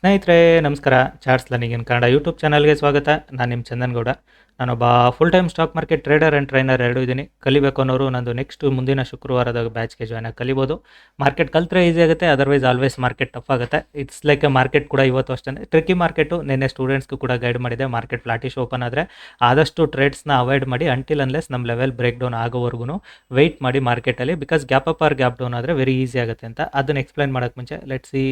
ಸ್ನೇಹಿತರೆ, ನಮಸ್ಕಾರ. Charts learning in Kannada YouTube ಚಾನಲ್ಗೆ ಸ್ವಾಗತ. ನಾನು ನಿಮ್ಮ ಚಂದನ್ಗೌಡ. ನಾನೊಬ್ಬ full time stock market trader and trainer ಎರಡೂ ಇದ್ದೀನಿ ಕಲಿಬೇಕು ಅನ್ನೋರು ನಂದು ನೆಕ್ಸ್ಟ್ ಮುಂದಿನ ಶುಕ್ರವಾರದ ಬ್ಯಾಚ್ಗೆ ಜಾಯ್ನ್ ಆಗಿ ಕಲಿಬೋದು. ಮಾರ್ಕೆಟ್ ಕಲ್ತ್ರೆ ಈಸಿ ಆಗುತ್ತೆ ಅದರ್ವೈಸ್ ಆಲ್ವೇಸ್ ಮಾರ್ಕೆಟ್ ಟಫ್ ಆಗುತ್ತೆ. ಇಟ್ಸ್ ಲೈಕ್ ಎ ಮಾರ್ಕೆಟ್ ಕೂಡ ಇವತ್ತು ಅಷ್ಟೇ. ಟ್ರಿಕ್ಕಿ ಮಾರ್ಕೆಟು ನಿನ್ನೆ ಸ್ಟೂಡೆಂಟ್ಸ್ಗೂ ಕೂಡ ಗೈಡ್ ಮಾಡಿದೆ. ಮಾರ್ಕೆಟ್ ಫ್ಲಾಟಿಶ್ ಓಪನ್ ಆದರೆ ಆದಷ್ಟು ಟ್ರೇಡ್ಸ್ನ ಅವಾಯ್ಡ್ ಮಾಡಿ ಅಂಟಿಲ್ ಅನ್ಲೆಸ್ ನಮ್ಮ ಲೆವೆಲ್ ಬ್ರೇಕ್ ಡೌನ್ ಆಗೋವರೆಗೂ ವೆಯ್ಟ್ ಮಾಡಿ ಮಾರ್ಕೆಟಲ್ಲಿ because gap up or gap down ಆದರೆ ವೆರಿ ಈಸಿ ಆಗುತ್ತೆ ಅಂತ. ಅದನ್ನು ಎಕ್ಸ್ಪ್ಲೈನ್ ಮಾಡೋಕ್ಕೆ ಮುಂಚೆ let see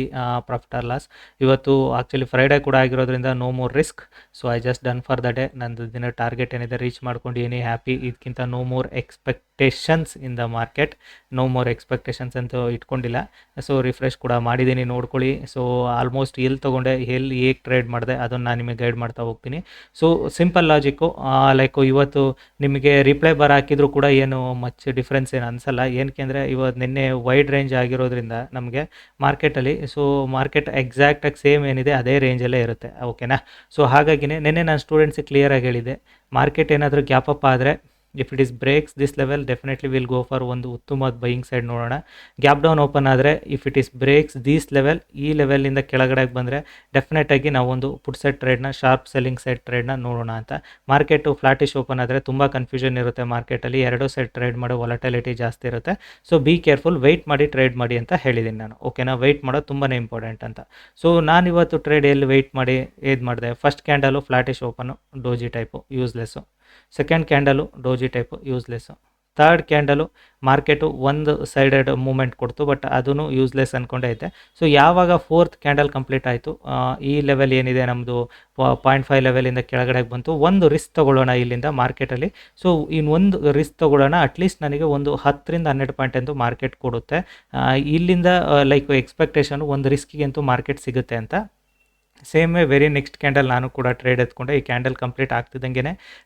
profit or loss ಇವತ್ತು ಆ್ಯಕ್ಚುಲಿ ಫ್ರೈಡೇ ಕೂಡ ಆಗಿರೋದ್ರಿಂದ no more risk so I just done for the day ನಂದು ದಿನ ಟಾರ್ಗೆಟ್ ಏನಿದೆ ರೀಚ್ ಮಾಡ್ಕೊಂಡು ಏನೇ ಹ್ಯಾಪಿ ಇದಕ್ಕಿಂತ no more expectations in the market no more expectations ಅಂತೂ ಇಟ್ಕೊಂಡಿಲ್ಲ. ಸೊ ರಿಫ್ರೆಶ್ ಕೂಡ ಮಾಡಿದ್ದೀನಿ, ನೋಡ್ಕೊಳ್ಳಿ. ಸೊ ಆಲ್ಮೋಸ್ಟ್ ಎಲ್ಲಿ ತೊಗೊಂಡೆ, ಎಲ್ಲಿ ಹೇಗೆ ಟ್ರೇಡ್ ಮಾಡಿದೆ, ಅದನ್ನು ನಾನು ನಿಮಗೆ ಗೈಡ್ ಮಾಡ್ತಾ ಹೋಗ್ತೀನಿ. ಸೊ ಸಿಂಪಲ್ ಲಾಜಿಕ್ಕು ಲೈಕ್ ಇವತ್ತು ನಿಮಗೆ ರಿಪ್ಲೈ ಬರ ಹಾಕಿದ್ರು ಕೂಡ ಏನು ಮಚ್ ಡಿಫ್ರೆನ್ಸ್ ಏನು ಅನಿಸಲ್ಲ. ಏನಕ್ಕೆ ಅಂದರೆ ಇವತ್ತು ನಿನ್ನೆ ವೈಡ್ ರೇಂಜ್ ಆಗಿರೋದ್ರಿಂದ ನಮಗೆ ಮಾರ್ಕೆಟಲ್ಲಿ ಸೊ ಮಾರ್ಕೆಟ್ ಎಕ್ಸಾಕ್ಟಾಗಿ ಸೇಮ್ ಏನಿದೆ, ಅದೇ ರೇಂಜಲ್ಲೇ ಇರುತ್ತೆ. ಓಕೆನಾ ಸೊ ಹಾಗಾಗಿನೇ ನಿನ್ನೆ ನಾನು ಸ್ಟೂಡೆಂಟ್ಸಿಗೆ ಕ್ಲಿಯರಾಗಿ ಹೇಳಿದೆ ಮಾರ್ಕೆಟ್ ಏನಾದರೂ ಗ್ಯಾಪ್ ಅಪ್ ಆದರೆ if it is breaks this level definitely will go for ಒಂದು ಉತ್ತಮವಾದ ಬೈಯಿಂಗ್ ಸೈಡ್ ನೋಡೋಣ. ಗ್ಯಾಪ್ ಡೌನ್ ಓಪನ್ ಆದರೆ if it is breaks these level ಈ ಲೆವೆಲಿಂದ ಕೆಳಗಡೆಗೆ ಬಂದರೆ ಡೆಫಿನೆಟಾಗಿ ನಾವು ಒಂದು ಪುಟ್ ಸೆಟ್ ಟ್ರೇಡ್ನ ಶಾರ್ಪ್ ಸೆಲ್ಲಿಂಗ್ ಸೈಡ್ ಟ್ರೇಡ್ನ ನೋಡೋಣ ಅಂತ. ಮಾರ್ಕೆಟು ಫ್ಲಾಟಿಶ್ ಓಪನ್ ಆದರೆ ತುಂಬ ಕನ್ಫ್ಯೂಷನ್ ಇರುತ್ತೆ ಮಾರ್ಕೆಟಲ್ಲಿ ಎರಡೂ ಸೈಡ್ ಟ್ರೇಡ್ ಮಾಡೋ ವಾಲಟಿಲಿಟಿ ಜಾಸ್ತಿ ಇರುತ್ತೆ. ಸೊ ಬಿ ಕೇರ್ಫುಲ್ ವೆಯ್ಟ್ ಮಾಡಿ ಟ್ರೇಡ್ ಮಾಡಿ ಅಂತ ಹೇಳಿದ್ದೀನಿ ನಾನು. ಓಕೆನಾ ವೆಯ್ಟ್ ಮಾಡೋದು ತುಂಬಾ ಇಂಪಾರ್ಟೆಂಟ್ ಅಂತ. ಸೊ ನಾನು ಇವತ್ತು ಟ್ರೇಡ್ ಎಲ್ಲಿ ವೆಯ್ಟ್ ಮಾಡಿ ಇದು ಮಾಡಿದೆ? First candle flattish open doji type useless second candle doji type useless third candle market ಒಂದು ಸೈಡೆಡ್ ಮೂಮೆಂಟ್ ಕೊಡ್ತು ಬಟ್ ಅದೂ ಯೂಸ್ಲೆಸ್ ಅಂದ್ಕೊಂಡೇ ಐತೆ. ಸೊ ಯಾವಾಗ ಫೋರ್ತ್ ಕ್ಯಾಂಡಲ್ ಕಂಪ್ಲೀಟ್ ಆಯಿತು ಈ ಲೆವೆಲ್ ಏನಿದೆ ನಮ್ಮದು ಪಾಯಿಂಟ್ ಫೈವ್ ಲೆವೆಲಿಂದ ಕೆಳಗಡೆ ಬಂತು, ಒಂದು ರಿಸ್ಕ್ ತೊಗೊಳ್ಳೋಣ ಇಲ್ಲಿಂದ ಮಾರ್ಕೆಟಲ್ಲಿ ಸೊ ಇನ್ನು ಒಂದು ರಿಸ್ಕ್ ತೊಗೊಳ್ಳೋಣ ಅಟ್ಲೀಸ್ಟ್ ನನಗೆ ಒಂದು ಹತ್ತರಿಂದ ಹನ್ನೆರಡು ಪಾಯಿಂಟ್ ಎಂದು ಮಾರ್ಕೆಟ್ ಕೊಡುತ್ತೆ. ಇಲ್ಲಿಂದ ಲೈಕ್ ಎಕ್ಸ್ಪೆಕ್ಟೇಷನ್ ಒಂದು ರಿಸ್ಕಿಗಂತೂ ಮಾರ್ಕೆಟ್ ಸಿಗುತ್ತೆ ಅಂತ. ಸೇಮ್ ವೆರಿ ನೆಕ್ಸ್ಟ್ ಕ್ಯಾಂಡಲ್ ನಾನು ಕೂಡ ಟ್ರೇಡ್ ಎತ್ಕೊಂಡೆ. ಈ ಕ್ಯಾಂಡಲ್ ಕಂಪ್ಲೀಟ್ ಆಗ್ತಿದ್ದಂಗೆ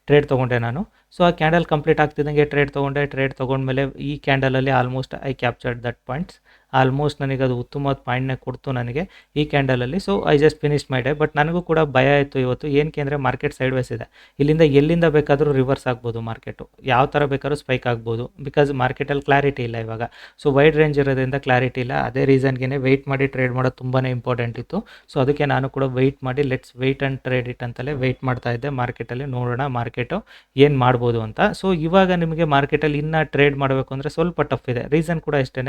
ಟ್ರೇಡ್ ತೊಗೊಂಡೆ ನಾನು. ಸೊ ಆ ಕ್ಯಾಂಡಲ್ ಕಂಪ್ಲೀಟ್ ಆಗ್ತಿದ್ದಂಗೆ ಟ್ರೇಡ್ ತೊಗೊಂಡೆ. ಟ್ರೇಡ್ ತೊಗೊಂಡ್ಮೇಲೆ ಈ ಕ್ಯಾಂಡಲಲ್ಲಿ almost I captured that points almost ನನಗೆ ಅದು ಉತ್ತಮವಾದ ಪಾಯಿಂಟ್ನ ಕೊಡ್ತು ನನಗೆ ಈ ಕ್ಯಾಂಡಲಲ್ಲಿ. So I just finish my day but ನನಗೂ ಕೂಡ ಭಯ ಆಯಿತು ಇವತ್ತು. ಏನಕ್ಕೆ ಅಂದರೆ ಮಾರ್ಕೆಟ್ ಸೈಡ್ ವೈಸ್ ಇದೆ. ಇಲ್ಲಿಂದ ಎಲ್ಲಿಂದ ಬೇಕಾದರೂ ರಿವರ್ಸ್ ಆಗ್ಬೋದು ಮಾರ್ಕೆಟು ಯಾವ ಥರ ಬೇಕಾದ್ರೂ ಸ್ಪೈಕ್ ಆಗ್ಬೋದು. ಬಿಕಾಸ್ ಮಾರ್ಕೆಟಲ್ಲಿ ಕ್ಲಾರಿಟಿ ಇಲ್ಲ ಇವಾಗ. ಸೊ ವೈಡ್ ರೇಂಜ್ ಇರೋದ್ರಿಂದ ಕ್ಲಾರಿಟಿ ಇಲ್ಲ. ಅದೇ ರೀಸನ್ಗೆ ವೆಯ್ಟ್ ಮಾಡಿ ಟ್ರೇಡ್ ಮಾಡೋದು ತುಂಬಾ ಇಂಪಾರ್ಟೆಂಟ್ ಇತ್ತು. ಸೊ ಅದಕ್ಕೆ ನಾನು ಕೂಡ ವೆಯ್ಟ್ ಮಾಡಿ let's wait and trade it ಅಂತಲೇ ವೆಯ್ಟ್ ಮಾಡ್ತಾ ಇದ್ದೆ. ಮಾರ್ಕೆಟಲ್ಲಿ ನೋಡೋಣ ಮಾರ್ಕೆಟು ಏನು ಮಾಡ್ಬೋದು ಅಂತ. ಸೊ ಇವಾಗ ನಿಮಗೆ ಮಾರ್ಕೆಟಲ್ಲಿ ಇನ್ನೂ ಟ್ರೇಡ್ ಮಾಡಬೇಕು ಅಂದರೆ ಸ್ವಲ್ಪ ಟಫ್ ಇದೆ. ರೀಸನ್ ಕೂಡ ಇಷ್ಟೇ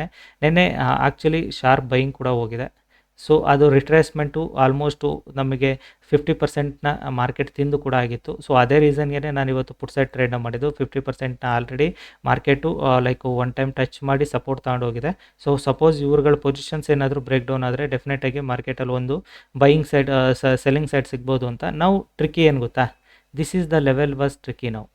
ನೆನ್ನೆ ಆ್ಯಕ್ಚುಲಿ ಶಾರ್ಪ್ ಬೈಯಿಂಗ್ ಕೂಡ ಹೋಗಿದೆ. ಸೊ ಅದು ರಿಟ್ರೇಸ್ಮೆಂಟು ಆಲ್ಮೋಸ್ಟು ನಮಗೆ ಫಿಫ್ಟಿ ಪರ್ಸೆಂಟ್ನ ಮಾರ್ಕೆಟ್ ತಿಂದು ಕೂಡ ಆಗಿತ್ತು. ಸೊ ಅದೇ ರೀಸನ್ಗೆ ನಾನು ಇವತ್ತು ಪುಟ್ ಸೈಡ್ ಟ್ರೇಡ್ನ ಮಾಡಿದ್ದು. Fifty ಪರ್ಸೆಂಟ್ನ already market like one time touch ಮಾಡಿ ಸಪೋರ್ಟ್ ತಗೊಂಡೋಗಿದೆ ಸೊ ಸಪೋಸ್ ಇವ್ರುಗಳ ಪೊಸಿಷನ್ಸ್ ಏನಾದರೂ ಬ್ರೇಕ್ ಡೌನ್ ಆದರೆ ಡೆಫಿನೆಟಾಗಿ ಮಾರ್ಕೆಟಲ್ಲಿ ಒಂದು ಬೈಯಿಂಗ್ ಸೈಡ್ ಸೆಲ್ಲಿಂಗ್ ಸೈಡ್ ಸಿಗ್ಬೋದು ಅಂತ. ನಾವು ಟ್ರಿಕ್ಕಿ ಏನು ಗೊತ್ತಾ? This is the level was tricky ನಾವು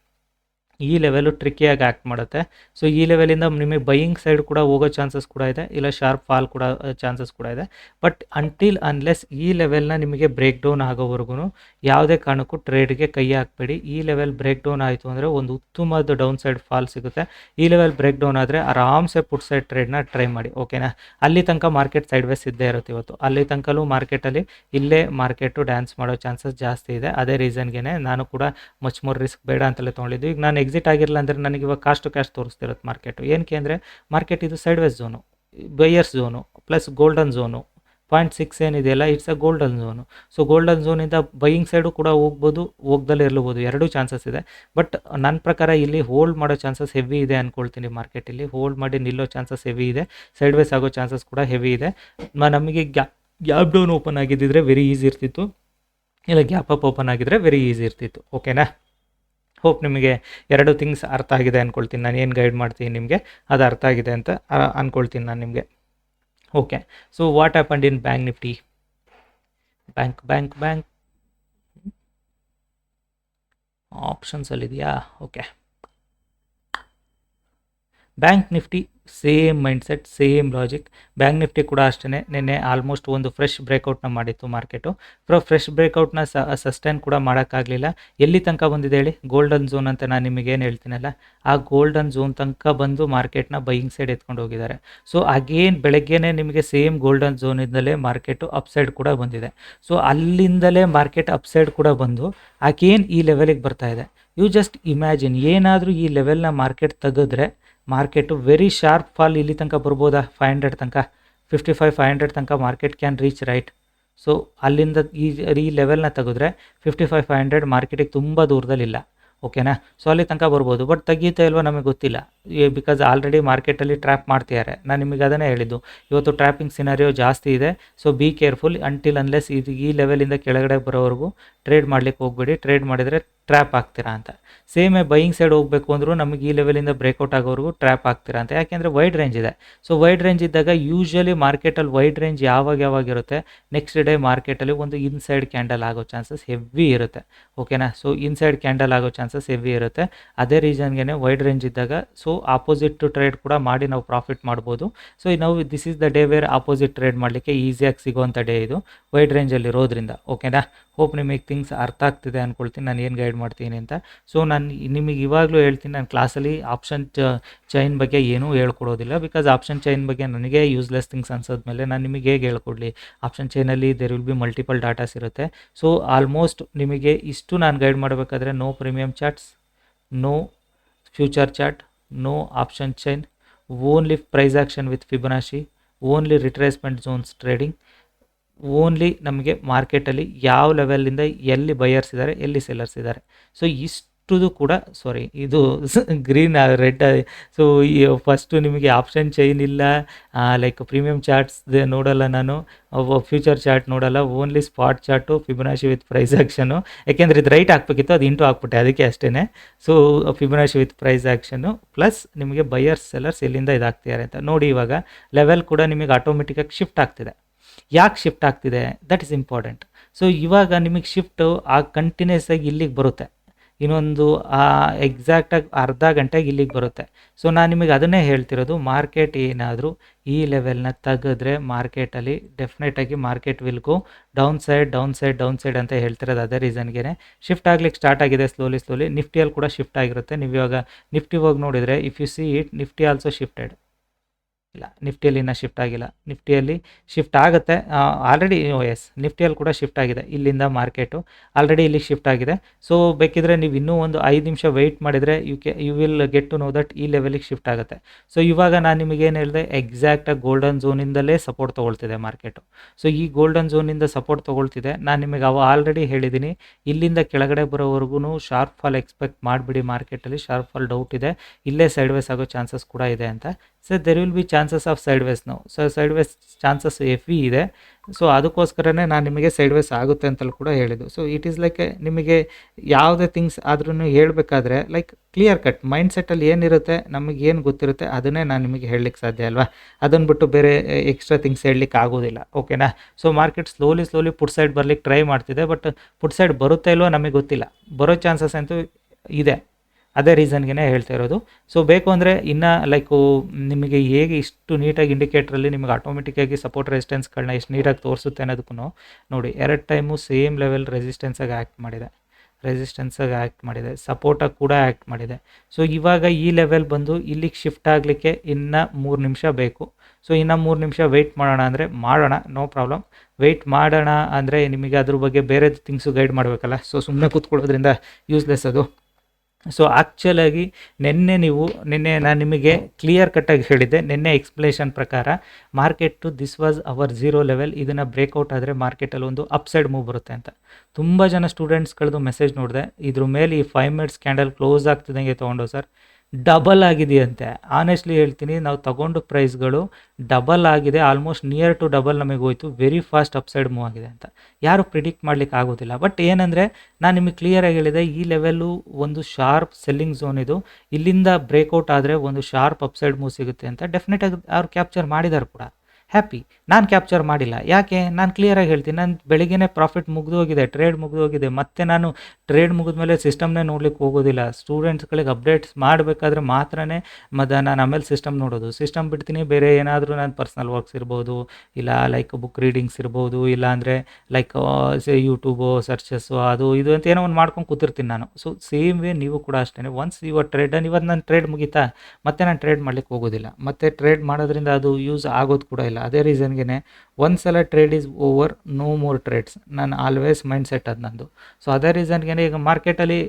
ಈ ಲೆವೆಲು ಟ್ರಿಕಿಯಾಗಿ ಆ್ಯಕ್ಟ್ ಮಾಡುತ್ತೆ. ಸೊ ಈ ಲೆವೆಲಿಂದ ನಿಮಗೆ ಬೈಯಿಂಗ್ ಸೈಡ್ ಕೂಡ ಹೋಗೋ ಚಾನ್ಸಸ್ ಕೂಡ ಇದೆ. ಇಲ್ಲ ಶಾರ್ಪ್ ಫಾಲ್ ಕೂಡ ಚಾನ್ಸಸ್ ಕೂಡ ಇದೆ. ಬಟ್ ಅಂಟಿಲ್ ಅನ್ಲೆಸ್ ಈ ಲೆವೆಲ್ನ ನಿಮಗೆ ಬ್ರೇಕ್ ಡೌನ್ ಆಗೋವರೆಗೂ ಯಾವುದೇ ಕಾರಣಕ್ಕೂ ಟ್ರೇಡ್ಗೆ ಕೈ ಹಾಕಬೇಡಿ. ಈ ಲೆವೆಲ್ ಬ್ರೇಕ್ ಡೌನ್ ಆಯಿತು ಅಂದರೆ ಒಂದು ಉತ್ತಮದ ಡೌನ್ ಸೈಡ್ ಫಾಲ್ ಸಿಗುತ್ತೆ. ಈ ಲೆವೆಲ್ ಬ್ರೇಕ್ ಡೌನ್ ಆದರೆ ಆರಾಮ್ಸೆ ಪುಟ್ ಸೈಡ್ ಟ್ರೇಡ್ನ ಟ್ರೈ ಮಾಡಿ ಓಕೆನಾ ಅಲ್ಲಿ ತನಕ ಮಾರ್ಕೆಟ್ ಸೈಡ್ ವೇಸ್ ಇದ್ದೇ ಇರುತ್ತೆ ಇವತ್ತು. ಅಲ್ಲಿ ತನಕಲೂ ಮಾರ್ಕೆಟಲ್ಲಿ ಇಲ್ಲೇ ಮಾರ್ಕೆಟು ಡ್ಯಾನ್ಸ್ ಮಾಡೋ ಚಾನ್ಸಸ್ ಜಾಸ್ತಿ ಇದೆ. ಅದೇ ರೀಸನ್ಗೆ ನಾನು ಕೂಡ ಮಚ್ ಮೋರ್ ರಿಸ್ಕ್ ಬೇಡ ಅಂತಲೇ ತೊಗೊಂಡಿದ್ದು. ಈಗ ನಾನು ಎಕ್ಸಿಟ್ ಆಗಿರಲಿಲ್ಲ ಅಂದರೆ ನನಗೆ ಇವಾಗ ಕಾಸ್ಟ್ ಟು ಕ್ಯಾಶ್ ತೋರಿಸ್ತಿರುತ್ತೆ ಮಾರ್ಕೆಟು ಏನಕ್ಕೆ ಅಂದರೆ ಮಾರ್ಕೆಟ್ ಇದು sideways zone buyers zone plus golden zone point six ಏನಿದೆಯಲ್ಲ it's a golden zone so golden ಝೋನಿಂದ buying side ಕೂಡ ಹೋಗ್ಬೋದು ಹೋಗ್ದಲ್ಲೇ ಇರ್ಬೋದು ಎರಡೂ ಚಾನ್ಸಸ್ ಇದೆ. ಬಟ್ ನನ್ನ ಪ್ರಕಾರ ಇಲ್ಲಿ ಹೋಲ್ಡ್ ಮಾಡೋ ಚಾನ್ಸಸ್ ಹೆವಿ ಇದೆ ಅಂದ್ಕೊಳ್ತೀನಿ ಮಾರ್ಕೆಟಲ್ಲಿ ಹೋಲ್ಡ್ ಮಾಡಿ ನಿಲ್ಲೋ ಚಾನ್ಸಸ್ ಹೆವಿ ಇದೆ ಸೈಡ್ ವೇಸ್ ಆಗೋ ಚಾನ್ಸಸ್ ಕೂಡ ಹೆವಿ ಇದೆ. ನಮಗೆ ಗ್ಯಾ ಗ್ಯಾಪ್ ಡೌನ್ ಓಪನ್ ಆಗಿದ್ದಿದ್ರೆ ವೆರಿ ಈಸಿ ಇರ್ತಿತ್ತು. ಇಲ್ಲ ಗ್ಯಾಪ್ ಅಪ್ ಓಪನ್ ಆಗಿದ್ದರೆ ವೆರಿ ಈಸಿ ಇರ್ತಿತ್ತು. ಓಕೆನಾ ಹೋಪ್ ನಿಮಗೆ ಎರಡು ಥಿಂಗ್ಸ್ ಅರ್ಥ ಆಗಿದೆ ಅಂದ್ಕೊಳ್ತೀನಿ ನಾನು ಏನು ಗೈಡ್ ಮಾಡ್ತೀನಿ ನಿಮಗೆ? ಅದು ಅರ್ಥ ಆಗಿದೆ ಅಂತ ಅಂದ್ಕೊಳ್ತೀನಿ ನಾನು ನಿಮಗೆ. Okay so what happened in bank Nifty bank bank bank ಆಪ್ಷನ್ಸಲ್ಲಿದೆಯಾ okay bank Nifty same mindset same logic bank Nifty ಕೂಡ ಅಷ್ಟೇ ನಿನ್ನೆ ಆಲ್ಮೋಸ್ಟ್ ಒಂದು ಫ್ರೆಶ್ ಬ್ರೇಕ್ಔಟ್ನ ಮಾಡಿತ್ತು ಮಾರ್ಕೆಟು ಫ್ರೋ ಫ್ರೆಶ್ ಬ್ರೇಕೌಟ್ನ ಸಸ್ಟೈನ್ ಕೂಡ ಮಾಡೋಕ್ಕಾಗಲಿಲ್ಲ. ಎಲ್ಲಿ ತನಕ ಬಂದಿದೆ ಹೇಳಿ? ಗೋಲ್ಡನ್ ಝೋನ್ ಅಂತ ನಾನು ನಿಮಗೇನು ಹೇಳ್ತೀನಲ್ಲ? ಆ ಗೋಲ್ಡನ್ ಝೋನ್ ತನಕ ಬಂದು ಮಾರ್ಕೆಟ್ನ ಬೈಯಿಂಗ್ ಸೈಡ್ ಎತ್ಕೊಂಡು ಹೋಗಿದ್ದಾರೆ. ಸೊ ಅಗೇನ್ ಬೆಳಗ್ಗೆನೇ ನಿಮಗೆ ಸೇಮ್ ಗೋಲ್ಡನ್ ಝೋನಿಂದಲೇ ಮಾರ್ಕೆಟು ಅಪ್ಸೈಡ್ ಕೂಡ ಬಂದಿದೆ. ಸೊ ಅಲ್ಲಿಂದಲೇ ಮಾರ್ಕೆಟ್ ಅಪ್ಸೈಡ್ ಕೂಡ ಬಂದು ಆಕೇನು ಈ ಲೆವೆಲಿಗೆ ಬರ್ತಾ ಇದೆ. ಯು ಜಸ್ಟ್ ಇಮ್ಯಾಜಿನ್ ಏನಾದರೂ ಈ ಲೆವೆಲ್ನ ಮಾರ್ಕೆಟ್ ತೆಗೆದ್ರೆ ಮಾರ್ಕೆಟು ವೆರಿ ಶಾರ್ಪ್ ಫಾಲ್ ಇಲ್ಲಿ ತನಕ ಬರ್ಬೋದಾ? ಫೈವ್ ಹಂಡ್ರೆಡ್ ತನಕ. ಫಿಫ್ಟಿ ಫೈವ್ ಫೈವ್ ಹಂಡ್ರೆಡ್ ತನಕ market can reach right so ಅಲ್ಲಿಂದ ಈ ಈ ಲೆವೆಲ್ನ ತೆಗೆದ್ರೆ ಫಿಫ್ಟಿ ಫೈವ್ ಫೈವ್ ಹಂಡ್ರೆಡ್ ಮಾರ್ಕೆಟಿಗೆ ತುಂಬ ದೂರದಲ್ಲಿಲ್ಲ. ಓಕೆನಾ ಸೊ ಅಲ್ಲಿ ತನಕ ಬರ್ಬೋದು. ಬಟ್ ತೆಗೀತಾ ಇಲ್ವೋ ನಮಗೆ ಗೊತ್ತಿಲ್ಲ. ಬಿಕಾಸ್ ಆಲ್ರೆಡಿ ಮಾರ್ಕೆಟಲ್ಲಿ ಟ್ರ್ಯಾಪ್ ಮಾಡ್ತಿದ್ದಾರೆ. ನಾನು ನಿಮಗೆ ಅದನ್ನೇ ಹೇಳಿದ್ದು. ಇವತ್ತು ಟ್ರ್ಯಾಪಿಂಗ್ ಸಿನಾರಿಯೋ ಜಾಸ್ತಿ ಇದೆ. So be careful until unless ಇದು ಈ ಲೆವೆಲಿಂದ ಕೆಳಗಡೆ ಬರೋವರೆಗೂ ಟ್ರೇಡ್ ಮಾಡ್ಲಿಕ್ಕೆ ಹೋಗ್ಬೇಡಿ. ಟ್ರೇಡ್ ಮಾಡಿದರೆ ಟ್ರ್ಯಾಪ್ ಆಗ್ತೀರಾ ಅಂತ. ಸೇಮೇ ಬೈಯಿಂಗ್ ಸೈಡ್ ಹೋಗಬೇಕು ಅಂದರೂ ನಮಗೆ ಈ ಲೆವೆಲಿಂದ ಬ್ರೇಕ್ಔಟ್ ಆಗೋವರೆಗೂ ಟ್ರ್ಯಾಪ್ ಆಗ್ತೀರಾ ಅಂತ. ಯಾಕೆಂದರೆ ವೈಡ್ ರೇಂಜ್ ಇದೆ. ಸೊ ವೈಡ್ ರೇಂಜ್ ಇದ್ದಾಗ ಯೂಶ್ವಲಿ ಮಾರ್ಕೆಟಲ್ಲಿ ವೈಡ್ ರೇಂಜ್ ಯಾವಾಗ ಯಾವಾಗ ಇರುತ್ತೆ? ನೆಕ್ಸ್ಟ್ ಡೇ ಮಾರ್ಕೆಟಲ್ಲಿ ಒಂದು ಇನ್ಸೈಡ್ ಕ್ಯಾಂಡಲ್ ಆಗೋ ಚಾನ್ಸಸ್ ಹೆವಿ ಇರುತ್ತೆ. ಓಕೆನಾ ಸೊ ಇನ್ಸೈಡ್ ಕ್ಯಾಂಡಲ್ ಆಗೋ ಚಾನ್ಸಸ್ ಹೆವಿ ಇರುತ್ತೆ. ಅದೇ ರೀಸನ್ಗೆ ವೈಡ್ ರೇಂಜ್ ಇದ್ದಾಗ ಸೊ ಆಪೋಸಿಟ್ ಟ್ರೇಡ್ ಕೂಡ ಮಾಡಿ ನಾವು ಪ್ರಾಫಿಟ್ ಮಾಡ್ಬೋದು. ಸೊ ನಾವು this is the day where opposite trade ಮಾಡಲಿಕ್ಕೆ ಈಸಿಯಾಗಿ ಸಿಗುವಂಥ ಡೇ ಇದು. ವೈಡ್ ರೇಂಜಲ್ಲಿ ಇರೋದ್ರಿಂದ. ಓಕೆನಾ ಹೋಪ್ ನಿಮಗೆ ಥಿಂಗ್ಸ್ ಅರ್ಥ ಆಗ್ತಿದೆ ಅಂದ್ಕೊಳ್ತೀನಿ ನಾನು ಏನು ಗೈಡ್ ಮಾಡ್ತೀನಿ ಅಂತ. ಸೊ ನಾನು ನಿಮಗೆ ಇವಾಗಲೂ ಹೇಳ್ತೀನಿ, ನಾನು ಕ್ಲಾಸಲ್ಲಿ ಆಪ್ಷನ್ ಚೈನ್ ಬಗ್ಗೆ ಏನೂ ಹೇಳ್ಕೊಡೋದಿಲ್ಲ. ಬಿಕಾಸ್ ಆಪ್ಷನ್ ಚೈನ್ ಬಗ್ಗೆ ನನಗೆ ಯೂಸ್ಲೆಸ್ ಥಿಂಗ್ಸ್ ಅನ್ಸೋದ್ಮೇಲೆ ನಾನು ನಿಮಗೆ ಹೇಗೆ ಹೇಳ್ಕೊಡ್ಲಿ? Option ಚೈನಲ್ಲಿ there will be multiple datas ಇರುತ್ತೆ. ಸೊ ಆಲ್ಮೋಸ್ಟ್ ನಿಮಗೆ ಇಷ್ಟು ನಾನು ಗೈಡ್ ಮಾಡಬೇಕಾದ್ರೆ no premium charts no future chart no option chain only price action with Fibonacci only retracement zones trading only ನಮಗೆ ಮಾರ್ಕೆಟಲ್ಲಿ ಯಾವ ಲೆವೆಲಿಂದ ಎಲ್ಲಿ ಬಯರ್ಸ್ ಇದ್ದಾರೆ ಎಲ್ಲಿ ಸೆಲ್ಲರ್ಸ್ ಇದ್ದಾರೆ ಸೊ ಇಷ್ಟುದು ಕೂಡ ಸಾರಿ ಇದು ಗ್ರೀನ್ ರೆಡ್ ಸೊ ಈ ಫಸ್ಟು ನಿಮಗೆ ಆಪ್ಷನ್ ಚೈನ್ ಇಲ್ಲ. ಲೈಕ್ ಪ್ರೀಮಿಯಂ ಚಾರ್ಟ್ಸ್ ನೋಡಲ್ಲ ನಾನು. ಫ್ಯೂಚರ್ ಚಾರ್ಟ್ ನೋಡಲ್ಲ. Only spot chart Fibonacci with price action ಯಾಕೆಂದರೆ ಇದು ರೈಟ್ ಹಾಕ್ಬೇಕಿತ್ತು ಅದು ಇಂಟು ಹಾಕ್ಬಿಟ್ಟೆ ಅದಕ್ಕೆ ಅಷ್ಟೇ so Fibonacci with price action plus ನಿಮಗೆ ಬಯರ್ಸ್ ಸೆಲ್ಲರ್ಸ್ ಎಲ್ಲಿಂದ ಇದಾಗ್ತಿದ್ದಾರೆ ಅಂತ. ನೋಡಿ ಇವಾಗ ಲೆವೆಲ್ ಕೂಡ ನಿಮಗೆ ಆಟೋಮೆಟಿಕಾಗಿ ಶಿಫ್ಟ್ ಆಗ್ತಿದೆ. ಯಾಕೆ ಶಿಫ್ಟ್ ಆಗ್ತಿದೆ? ದಟ್ ಇಸ್ ಇಂಪಾರ್ಟೆಂಟ್ ಸೊ ಇವಾಗ ನಿಮಗೆ ಶಿಫ್ಟು ಆ ಕಂಟಿನ್ಯೂಸ್ ಆಗಿ ಇಲ್ಲಿಗೆ ಬರುತ್ತೆ. ಇನ್ನೊಂದು ಎಕ್ಸಾಕ್ಟಾಗಿ ಅರ್ಧ ಗಂಟೆಗೆ ಇಲ್ಲಿಗೆ ಬರುತ್ತೆ. ಸೊ ನಾನು ನಿಮಗೆ ಅದನ್ನೇ ಹೇಳ್ತಿರೋದು ಮಾರ್ಕೆಟ್ ಏನಾದರೂ ಈ ಲೆವೆಲ್ನ ತೆಗೆದ್ರೆ ಮಾರ್ಕೆಟಲ್ಲಿ ಡೆಫಿನೆಟಾಗಿ market will go downside downside downside ಅಂತ ಹೇಳ್ತಿರೋದು ಅದೇ ರೀಸನ್ಗೆ ಶಿಫ್ಟ್ ಆಗ್ಲಿಕ್ಕೆ ಸ್ಟಾರ್ಟ್ ಆಗಿದೆ ಸ್ಲೋಲಿ ಸ್ಲೋಲಿ ನಿಫ್ಟಿಯಲ್ಲಿ ಕೂಡ ಶಿಫ್ಟ್ ಆಗಿರುತ್ತೆ. ನೀವು ಇವಾಗ ನಿಫ್ಟಿ ಹೋಗಿ ನೋಡಿದರೆ if you see it Nifty also shifted ಇಲ್ಲ ನಿಫ್ಟಿಯಲ್ಲಿ ಇನ್ನೂ ಶಿಫ್ಟ್ ಆಗಿಲ್ಲ. ನಿಫ್ಟಿಯಲ್ಲಿ ಶಿಫ್ಟ್ ಆಗುತ್ತೆ. ಆಲ್ರೆಡಿ ಎಸ್ ನಿಫ್ಟಿಯಲ್ಲಿ ಕೂಡ ಶಿಫ್ಟ್ ಆಗಿದೆ ಇಲ್ಲಿಂದ ಮಾರ್ಕೆಟು ಆಲ್ರೆಡಿ ಇಲ್ಲಿ ಶಿಫ್ಟ್ ಆಗಿದೆ. ಸೊ ಬೇಕಿದ್ರೆ ನೀವು ಇನ್ನೂ ಒಂದು ಐದು ನಿಮಿಷ ವೆಯ್ಟ್ ಮಾಡಿದರೆ you K you will get to know that ಈ ಲೆವೆಲಿಗೆ ಶಿಫ್ಟ್ ಆಗುತ್ತೆ. ಸೊ ಇವಾಗ ನಾನು ನಿಮಗೇನು ಹೇಳಿದೆ ಎಕ್ಸಾಕ್ಟಾಗಿ ಗೋಲ್ಡನ್ ಝೋನಿಂದಲೇ ಸಪೋರ್ಟ್ ತೊಗೊಳ್ತಿದೆ ಮಾರ್ಕೆಟು ಸೊ ಈ ಗೋಲ್ಡನ್ ಝೋನಿಂದ ಸಪೋರ್ಟ್ ತೊಗೊಳ್ತಿದೆ. ನಾನು ನಿಮಗೆ ಅವ ಆಲ್ರೆಡಿ ಹೇಳಿದ್ದೀನಿ ಇಲ್ಲಿಂದ ಕೆಳಗಡೆ ಬರೋವರೆಗೂ ಶಾರ್ಪ್ ಫಾಲ್ ಎಕ್ಸ್ಪೆಕ್ಟ್ ಮಾಡಿಬಿಡಿ ಮಾರ್ಕೆಟಲ್ಲಿ ಶಾರ್ಪ್ ಫಾಲ್ ಡೌಟ್ ಇದೆ. ಇಲ್ಲೇ ಸೈಡ್ ವೇಸ್ ಆಗೋ ಚಾನ್ಸಸ್ ಕೂಡ ಇದೆ ಅಂತ so there will be chances of sideways ನಾವು ಸೊ ಸೈಡ್ ವೇಸ್ ಚಾನ್ಸಸ್ ಎಫ್ ಇ ಇದೆ. ಸೊ ಅದಕ್ಕೋಸ್ಕರನೇ ನಾನು ನಿಮಗೆ ಸೈಡ್ ವೇಸ್ ಆಗುತ್ತೆ ಅಂತಲೂ ಕೂಡ ಹೇಳಿದ್ದು. ಸೊ ಇಟ್ ಈಸ್ ಲೈಕ್ ನಿಮಗೆ ಯಾವುದೇ ಥಿಂಗ್ಸ್ ಆದ್ರೂ ಹೇಳಬೇಕಾದ್ರೆ ಲೈಕ್ ಕ್ಲಿಯರ್ ಕಟ್ ಮೈಂಡ್ ಸೆಟ್ಟಲ್ಲಿ ಏನಿರುತ್ತೆ, ನಮಗೆ ಏನು ಗೊತ್ತಿರುತ್ತೆ, ಅದನ್ನೇ ನಾನು ನಿಮಗೆ ಹೇಳಲಿಕ್ಕೆ ಸಾಧ್ಯ ಅಲ್ವಾ? ಅದನ್ನು ಬಿಟ್ಟು ಬೇರೆ ಎಕ್ಸ್ಟ್ರಾ ಥಿಂಗ್ಸ್ ಹೇಳಲಿಕ್ಕೆ ಆಗೋದಿಲ್ಲ. ಓಕೆನಾ so market slowly slowly put side ಬರಲಿಕ್ಕೆ ಟ್ರೈ ಮಾಡ್ತಿದೆ ಬಟ್ ಪುಟ್ ಸೈಡ್ ಬರುತ್ತೆ ಇಲ್ವೋ ನಮಗೆ ಗೊತ್ತಿಲ್ಲ. ಬರೋ ಚಾನ್ಸಸ್ ಅಂತೂ ಇದೆ. ಅದೇ ರೀಸನ್ಗೆ ಹೇಳ್ತಾ ಇರೋದು. ಸೊ ಬೇಕು ಅಂದರೆ ಇನ್ನು ಲೈಕು ನಿಮಗೆ ಹೇಗೆ ಇಷ್ಟು ನೀಟಾಗಿ ಇಂಡಿಕೇಟ್ರಲ್ಲಿ ನಿಮಗೆ ಆಟೋಮೆಟಿಕ್ಕಾಗಿ ಸಪೋರ್ಟ್ ರೆಸಿಸ್ಟೆನ್ಸ್ಗಳನ್ನ ಎಷ್ಟು ನೀಟಾಗಿ ತೋರಿಸುತ್ತೆ ಅನ್ನೋದಕ್ಕೂ ನೋಡಿ, ಎರಡು ಟೈಮು ಸೇಮ್ ಲೆವೆಲ್ ರೆಸಿಸ್ಟೆನ್ಸಾಗಿ ಆ್ಯಕ್ಟ್ ಮಾಡಿದೆ. ರೆಸಿಸ್ಟೆನ್ಸಾಗಿ ಆ್ಯಕ್ಟ್ ಮಾಡಿದೆ. ಸಪೋರ್ಟಾಗಿ ಕೂಡ ಆ್ಯಕ್ಟ್ ಮಾಡಿದೆ. ಸೊ ಇವಾಗ ಈ ಲೆವೆಲ್ ಬಂದು ಇಲ್ಲಿಗೆ ಶಿಫ್ಟ್ ಆಗಲಿಕ್ಕೆ ಇನ್ನು ಮೂರು ನಿಮಿಷ ಬೇಕು. ಸೊ ಇನ್ನು ಮೂರು ನಿಮಿಷ ವೆಯ್ಟ್ ಮಾಡೋಣ ಅಂದರೆ ಮಾಡೋಣ ನೋ ಪ್ರಾಬ್ಲಮ್ ವೆಯ್ಟ್ ಮಾಡೋಣ ಅಂದರೆ ನಿಮಗೆ ಅದ್ರ ಬಗ್ಗೆ ಬೇರೆ ಥಿಂಗ್ಸು ಗೈಡ್ ಮಾಡಬೇಕಲ್ಲ. ಸೊ ಸುಮ್ಮನೆ ಕೂತ್ಕೊಳ್ಳೋದ್ರಿಂದ ಯೂಸ್ಲೆಸ್ ಅದು. ಸೊ ಆ್ಯಕ್ಚುಲಾಗಿ ನಿನ್ನೆ ನೀವು, ನಿನ್ನೆ ನಾನು ನಿಮಗೆ ಕ್ಲಿಯರ್ ಕಟ್ಟಾಗಿ ಹೇಳಿದ್ದೆ. ನಿನ್ನೆ ಎಕ್ಸ್ಪ್ಲೇಷನ್ ಪ್ರಕಾರ market this was hour zero level ಇದನ್ನು ಬ್ರೇಕ್ಔಟ್ ಆದರೆ ಮಾರ್ಕೆಟಲ್ಲಿ ಒಂದು ಅಪ್ಸೈಡ್ ಮೂವ್ ಬರುತ್ತೆ ಅಂತ. ತುಂಬ ಜನ ಸ್ಟೂಡೆಂಟ್ಸ್ಗಳದ್ದು ಮೆಸೇಜ್ ನೋಡಿದೆ. ಇದ್ರ ಮೇಲೆ ಈ ಫೈವ್ ಮಿನಿಟ್ಸ್ ಕ್ಯಾಂಡಲ್ ಕ್ಲೋಸ್ ಆಗ್ತಿದ್ದಂಗೆ ತೊಗೊಂಡು ಸರ್. ಡಬಲ್ ಆಗಿದೆಯಂತೆ. ಆನೆಸ್ಟ್ಲಿ ಹೇಳ್ತೀನಿ, ನಾವು ತಗೊಂಡು ಪ್ರೈಸ್ಗಳು ಡಬಲ್ ಆಗಿದೆ ಆಲ್ಮೋಸ್ಟ್ ನಿಯರ್ ಟು ಡಬಲ್ ನಮಗೆ ಹೋಯಿತು ವೆರಿ ಫಾಸ್ಟ್ ಅಪ್ಸೈಡ್ ಮೂವ್ ಆಗಿದೆ ಅಂತ. ಯಾರು ಪ್ರಿಡಿಕ್ಟ್ ಮಾಡ್ಲಿಕ್ಕೆ ಆಗೋದಿಲ್ಲ. ಬಟ್ ಏನಂದರೆ, ನಾನು ನಿಮಗೆ ಕ್ಲಿಯರಾಗಿ ಹೇಳಿದೆ, ಈ ಲೆವೆಲ್ಲು ಒಂದು ಶಾರ್ಪ್ ಸೆಲ್ಲಿಂಗ್ ಝೋನ್ ಇದು. ಇಲ್ಲಿಂದ ಬ್ರೇಕ್ಔಟ್ ಆದರೆ ಒಂದು ಶಾರ್ಪ್ ಅಪ್ಸೈಡ್ ಮೂವ್ ಸಿಗುತ್ತೆ ಅಂತ. ಡೆಫಿನೆಟಾಗಿ ಅವ್ರು ಕ್ಯಾಪ್ಚರ್ ಮಾಡಿದ್ದಾರೆ ಕೂಡ. ಹ್ಯಾಪಿ ನಾನು ಕ್ಯಾಪ್ಚರ್ ಮಾಡಿಲ್ಲ. ಯಾಕೆ? ನಾನು ಕ್ಲಿಯರಾಗಿ ಹೇಳ್ತೀನಿ. ನಾನು ಬೆಳಿಗ್ಗೆನೇ ಪ್ರಾಫಿಟ್ ಮುಗಿದು ಹೋಗಿದೆ ಟ್ರೇಡ್ ಮುಗಿದು ಹೋಗಿದೆ. ಮತ್ತೆ ನಾನು ಟ್ರೇಡ್ ಮುಗಿದ್ಮೇಲೆ ಸಿಸ್ಟಮ್ನೇ ನೋಡ್ಲಿಕ್ಕೆ ಹೋಗೋದಿಲ್ಲ. ಸ್ಟೂಡೆಂಟ್ಸ್ಗಳಿಗೆ ಅಪ್ಡೇಟ್ಸ್ ಮಾಡಬೇಕಾದ್ರೆ ಮಾತ್ರನೇ ಮತ್ತು ನಾನು ಆಮೇಲೆ ಸಿಸ್ಟಮ್ ನೋಡೋದು. ಸಿಸ್ಟಮ್ ಬಿಡ್ತೀನಿ, ಬೇರೆ ಏನಾದರೂ ನಾನು ಪರ್ಸ್ನಲ್ ವರ್ಕ್ಸ್ ಇರ್ಬೋದು, ಇಲ್ಲ ಲೈಕ್ ಬುಕ್ ರೀಡಿಂಗ್ಸ್ ಇರ್ಬೋದು, ಇಲ್ಲ ಅಂದರೆ ಲೈಕ್ ಯೂಟ್ಯೂಬು ಸರ್ಚಸ್ಸು ಅದು ಇದು ಅಂತ ಏನೋ ಒಂದು ಮಾಡ್ಕೊಂಡು ಕೂತಿರ್ತೀನಿ ನಾನು. ಸೊ ಸೇಮ್ ವೇ ನೀವು ಕೂಡ ಅಷ್ಟೇ ಒನ್ಸ್ ಯುವರ್ ಟ್ರೇಡ್ ಇವತ್ತು ನಾನು ಟ್ರೇಡ್ ಮುಗೀತಾ, ಮತ್ತೆ ನಾನು ಟ್ರೇಡ್ ಮಾಡ್ಲಿಕ್ಕೆ ಹೋಗೋದಿಲ್ಲ. ಮತ್ತೆ ಟ್ರೇಡ್ ಮಾಡೋದ್ರಿಂದ ಅದು ಯೂಸ್ ಆಗೋದು ಕೂಡ ಇಲ್ಲ. ಅದೇ ರೀಸನ್ಗೆ ಒಂದ್ಸಲ trade is over no more trades ನಾನು ಆಲ್ವೇಸ್ ಮೈಂಡ್ ಸೆಟ್ ಅದು ನಂದು. ಸೊ ಅದೇ ರೀಸನ್ಗೆ ಈಗ ಮಾರ್ಕೆಟಲ್ಲಿ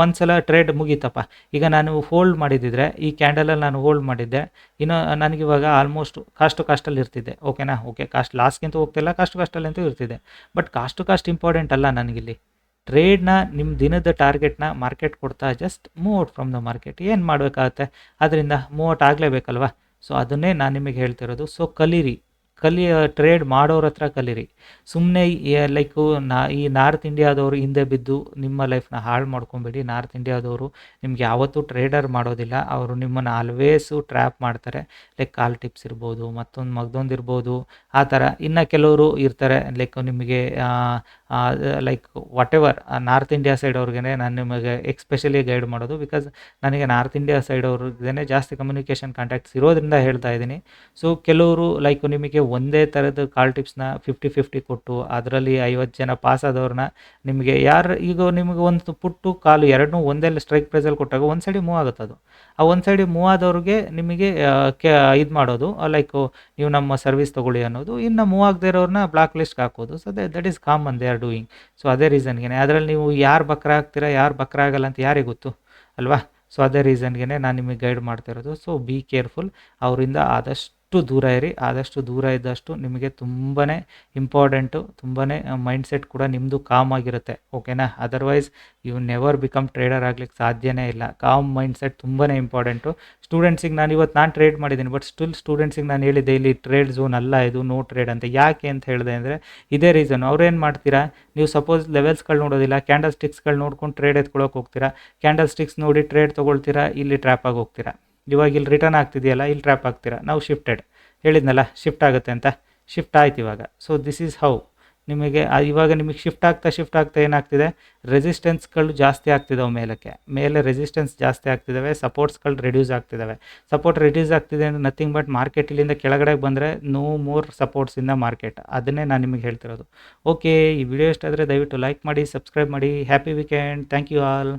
ಒಂದು ಸಲ ಟ್ರೇಡ್ ಮುಗೀತಪ್ಪ. ಈಗ ನಾನು ಹೋಲ್ಡ್ ಮಾಡಿದ್ದಿದ್ರೆ ಈ ಕ್ಯಾಂಡಲಲ್ಲಿ ನಾನು ಹೋಲ್ಡ್ ಮಾಡಿದ್ದೆ, ಇನ್ನು ನನಗಿವಾಗ ಆಲ್ಮೋಸ್ಟ್ ಕಾಸ್ಟ್ ಕಾಸ್ಟಲ್ಲಿ ಇರ್ತಿದ್ದೆ ಓಕೆನಾ ಓಕೆ ಕಾಸ್ಟ್ ಲಾಸ್ಗಿಂತ ಹೋಗ್ತಿಲ್ಲ ಕಾಸ್ಟ್ ಕಾಸ್ಟಲ್ಲಿ ಅಂತೂ ಇರ್ತಿದೆ. ಬಟ್ ಕಾಸ್ಟ್ ಕಾಸ್ಟ್ ಇಂಪಾರ್ಟೆಂಟ್ ಅಲ್ಲ ನನಗಿಲ್ಲಿ ಟ್ರೇಡ್ನ ನಿಮ್ಮ ದಿನದ ಟಾರ್ಗೆಟ್ನ ಮಾರ್ಕೆಟ್ ಕೊಡ್ತಾ just move out from the market ಏನು ಮಾಡಬೇಕಾಗುತ್ತೆ? ಅದರಿಂದ ಮೂವ್ ಔಟ್ ಆಗಲೇಬೇಕಲ್ವಾ? ಸೊ ಅದನ್ನೇ ನಾನು ನಿಮಗೆ ಹೇಳ್ತಿರೋದು. ಸೊ ಕಲೀರಿ. ಕಲಿ ಟ್ರೇಡ್ ಮಾಡೋರ ಹತ್ರ ಕಲೀರಿ. ಸುಮ್ಮನೆ ಲೈಕು ನಾ, ಈ ನಾರ್ತ್ ಇಂಡಿಯಾದವರು ಹಿಂದೆ ಬಿದ್ದು ನಿಮ್ಮ ಲೈಫ್ನ ಹಾಳು ಮಾಡ್ಕೊಬೇಡಿ. ನಾರ್ತ್ ಇಂಡಿಯಾದವರು ನಿಮ್ಗೆ ಯಾವತ್ತೂ ಟ್ರೇಡರ್ ಮಾಡೋದಿಲ್ಲ. ಅವರು ನಿಮ್ಮನ್ನು ಆಲ್ವೇಸು ಟ್ರ್ಯಾಪ್ ಮಾಡ್ತಾರೆ. ಲೈಕ್ ಕಾಲ್ ಟಿಪ್ಸ್ ಇರ್ಬೋದು, ಮತ್ತೊಂದು ಮಗ್ದೊಂದು ಇರ್ಬೋದು, ಆ ಥರ. ಇನ್ನು ಕೆಲವರು ಇರ್ತಾರೆ ಲೈಕ್ ನಿಮಗೆ like whatever north India side ಅವ್ರಿಗೆ ನಾನು ನಿಮಗೆ ಎಕ್ಸ್ಪೆಷಲಿ ಗೈಡ್ ಮಾಡೋದು. ಬಿಕಾಸ್ ನನಗೆ ನಾರ್ತ್ ಇಂಡಿಯಾ ಸೈಡ್ ಅವ್ರಿಗೆ ಜಾಸ್ತಿ ಕಮ್ಯುನಿಕೇಷನ್ ಕಾಂಟ್ಯಾಕ್ಟ್ಸ್ ಇರೋದ್ರಿಂದ ಹೇಳ್ತಾ ಇದ್ದೀನಿ. ಸೊ ಕೆಲವರು ಲೈಕ್ ನಿಮಗೆ ಒಂದೇ ಥರದ ಕಾಲ್ ಟಿಪ್ಸ್ನ ಫಿಫ್ಟಿ ಫಿಫ್ಟಿ ಕೊಟ್ಟು ಅದರಲ್ಲಿ ಐವತ್ತು ಜನ ಪಾಸ್ ಆದವ್ರನ್ನ ನಿಮಗೆ ಯಾರು, ಈಗ ನಿಮಗೆ ಒಂದು ಪುಟ್ಟು ಕಾಲು ಎರಡನ್ನೂ ಒಂದೇ ಸ್ಟ್ರೈಕ್ ಪ್ರೈಸಲ್ಲಿ ಕೊಟ್ಟಾಗ ಒಂದು ಸೈಡಿ ಮೂವ್ ಆಗುತ್ತೆ ಅದು. ಆ ಒಂದು ಸೈಡಿ ಮೂವ್ ಆದವ್ರಿಗೆ ನಿಮಗೆ ಕೆ, ಇದು ಮಾಡೋದು ಲೈಕ್ ನೀವು ನಮ್ಮ ಸರ್ವಿಸ್ ತೊಗೊಳ್ಳಿ ಅನ್ನೋದು, ಇನ್ನು ಮೂವ್ ಆಗದೆ ಇರೋರನ್ನ ಬ್ಲಾಕ್ ಲಿಸ್ಟ್ಗೆ ಹಾಕೋದು. So that is common they are doing so ಅದೇ ರೀಸನ್ಗೆ ಅದರಲ್ಲಿ ನೀವು ಯಾರು ಬಕ್ರ ಆಗ್ತೀರಾ, ಯಾರು ಬಕ್ರ ಆಗಲ್ಲ ಅಂತ ಯಾರಿಗೆ ಗೊತ್ತು? ಅಲ್ವಾ? ಸೊ ಅದೇ ರೀಸನ್ಗೆ ನಾನು ನಿಮಗೆ ಗೈಡ್ ಮಾಡ್ತಾ ಇರೋದು. ಸೊ ಬಿ ಕೇರ್ಫುಲ್ ಅವರಿಂದ ಆದಷ್ಟು ದೂರ ಇರಿ, ಆದಷ್ಟು ದೂರ ಇದ್ದಷ್ಟು ನಿಮಗೆ ತುಂಬಾ ಇಂಪಾರ್ಟೆಂಟು ತುಂಬಾ ಮೈಂಡ್ಸೆಟ್ ಕೂಡ ನಿಮ್ಮದು ಕಾಮ್ ಆಗಿರುತ್ತೆ ಓಕೆನಾ otherwise you never become trader ಆಗ್ಲಿಕ್ಕೆ ಸಾಧ್ಯನೇ ಇಲ್ಲ. ಕಾಮ್ ಮೈಂಡ್ಸೆಟ್ ತುಂಬಾ ಇಂಪಾರ್ಟೆಂಟು ಸ್ಟೂಡೆಂಟ್ಸಿಗೆ ನಾನು ಇವತ್ತು ನಾನು ಟ್ರೇಡ್ ಮಾಡಿದ್ದೀನಿ ಬಟ್ ಸ್ಟಿಲ್ ಸ್ಟೂಡೆಂಟ್ಸಿಗೆ ನಾನು ಹೇಳಿದ್ದೆ, ಇಲ್ಲಿ ಟ್ರೇಡ್ ಝೋನ್ ಅಲ್ಲ ಇದು ನೋ ಟ್ರೇಡ್ ಅಂತ. ಯಾಕೆ ಅಂತ ಹೇಳಿದೆ ಅಂದರೆ, ಇದೇ ರೀಸನ್ ಅವ್ರೇನು ಮಾಡ್ತೀರಾ? ನೀವು ಸಪೋಸ್ ಲೆವೆಲ್ಸ್ಗಳು ನೋಡೋದಿಲ್ಲ ಕ್ಯಾಂಡಲ್ ಸ್ಟಿಕ್ಸ್ಗಳು ನೋಡ್ಕೊಂಡು ಟ್ರೇಡ್ ಎತ್ಕೊಳ್ಳೋಕೆ ಹೋಗ್ತೀರಾ? ಕ್ಯಾಂಡಲ್ ಸ್ಟಿಕ್ಸ್ ನೋಡಿ ಟ್ರೇಡ್ ತೊಗೊಳ್ತೀರಾ? ಇಲ್ಲಿ ಟ್ರ್ಯಾಪ್ ಆಗಿ ಹೋಗ್ತೀರಾ? ಇವಾಗ ಇಲ್ಲಿ ರಿಟರ್ನ್ ಆಗ್ತಿದೆಯಲ್ಲ, ಇಲ್ಲಿ ಟ್ರ್ಯಾಪ್ ಆಗ್ತೀರಾ ನಾವು ಶಿಫ್ಟೆಡ್ ಹೇಳಿದ್ನಲ್ಲ ಶಿಫ್ಟ್ ಆಗುತ್ತೆ ಅಂತ. ಶಿಫ್ಟ್ ಆಯ್ತು ಇವಾಗ. ಸೊ ದಿಸ್ ಈಸ್ ಹೌ ನಿಮಗೆ ಇವಾಗ ನಿಮಗೆ ಶಿಫ್ಟ್ ಆಗ್ತಾ ಶಿಫ್ಟ್ ಆಗ್ತಾ ಏನಾಗ್ತಿದೆ? ರೆಸಿಸ್ಟೆನ್ಸ್ಗಳು ಜಾಸ್ತಿ ಆಗ್ತಿದ್ದಾವೆ ಮೇಲಕ್ಕೆ. ಮೇಲೆ ರೆಸಿಸ್ಟೆನ್ಸ್ ಜಾಸ್ತಿ ಆಗ್ತಿದ್ದಾವೆ ಸಪೋರ್ಟ್ಸ್ಗಳು ರೆಡ್ಯೂಸ್ ಆಗ್ತಿದ್ದಾವೆ ಸಪೋರ್ಟ್ ರೆಡ್ಯೂಸ್ ಆಗ್ತಿದೆ ಅಂದರೆ ನಥಿಂಗ್ ಬಟ್ ಮಾರ್ಕೆಟ್ ಇಲ್ಲಿಂದ ಕೆಳಗಡೆ ಬಂದರೆ ನೋ ಮೋರ್ ಸಪೋರ್ಟ್ಸಿಂದ ಮಾರ್ಕೆಟ್ ಅದನ್ನೇ ನಾನು ನಿಮಗೆ ಹೇಳ್ತಿರೋದು. ಓಕೆ ಈ ವಿಡಿಯೋ ಇಷ್ಟ ಆದರೆ ದಯವಿಟ್ಟು ಲೈಕ್ ಮಾಡಿ ಸಬ್ಸ್ಕ್ರೈಬ್ ಮಾಡಿ. Happy weekend thank you all